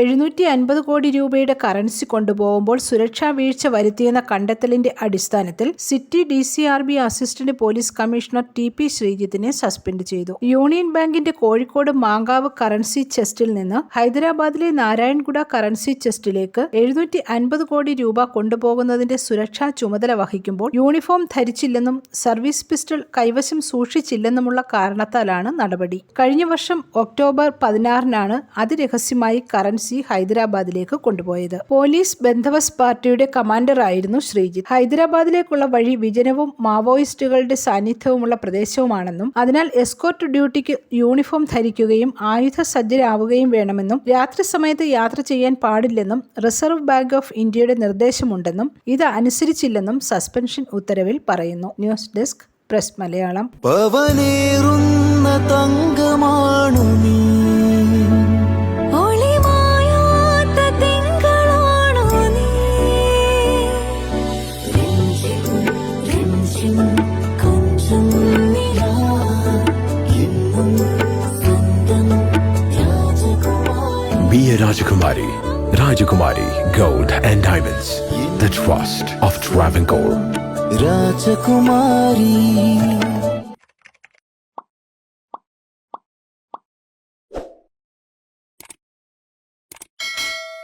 എഴുന്നൂറ്റി അൻപത് കോടി രൂപയുടെ കറൻസി കൊണ്ടുപോകുമ്പോൾ സുരക്ഷാ വീഴ്ച വരുത്തിയെന്ന കണ്ടെത്തലിന്റെ അടിസ്ഥാനത്തിൽ city D C R B assistant police commissioner T P ശ്രീജിത്തിനെ suspend ചെയ്തു. യൂണിയൻ ബാങ്കിന്റെ കോഴിക്കോട് മാങ്കാവ് കറൻസി ചെസ്റ്റിൽ നിന്ന് ഹൈദരാബാദിലെ നാരായൺഗുഡ കറൻസി ചെസ്റ്റിലേക്ക് എഴുന്നൂറ്റി അൻപത് കോടി രൂപ കൊണ്ടുപോകുന്നതിന്റെ സുരക്ഷാ ചുമതല വഹിക്കുമ്പോൾ യൂണിഫോം ധരിച്ചില്ലെന്നും സർവീസ് പിസ്റ്റൾ കൈവശം സൂക്ഷിച്ചില്ലെന്നുമുള്ള കാരണത്താലാണ് നടപടി. കഴിഞ്ഞ വർഷം ഒക്ടോബർ പതിനാറിനാണ് അതിരഹസ്യമായി കറൻസി ഹൈദരാബാദിലേക്ക് കൊണ്ടുപോയത്. പോലീസ് ബന്ധവസ് പാർട്ടിയുടെ കമാൻഡറായിരുന്നു ശ്രീജിത്ത്. ഹൈദരാബാദിലേക്കുള്ള വഴി വിജനവും മാവോയിസ്റ്റുകളുടെ സാന്നിധ്യവുമുള്ള പ്രദേശവുമാണെന്നും അതിനാൽ എസ്കോർട്ട് ഡ്യൂട്ടിക്ക് യൂണിഫോം ധരിക്കുകയും ആയുധ സജ്ജരാവുകയും വേണമെന്നും രാത്രി സമയത്ത് യാത്ര ചെയ്യാൻ പാടില്ലെന്നും റിസർവ് ബാങ്ക് ഓഫ് ഇന്ത്യയുടെ നിർദ്ദേശമുണ്ടെന്നും ഇത് അനുസരിച്ചില്ലെന്നും സസ്പെൻഷൻ ഉത്തരവിൽ പറയുന്നു. News desk press Malayalam. പവനേറുന്ന തങ്കമാണു രഞ്ജിം കൊഞ്ചം നിലാ എന്നും സ്വന്തം രാജകുമാരി Be a Rajakumari. Rajakumari Gold and Diamonds. The trust of Travancore. രാജകുമാരി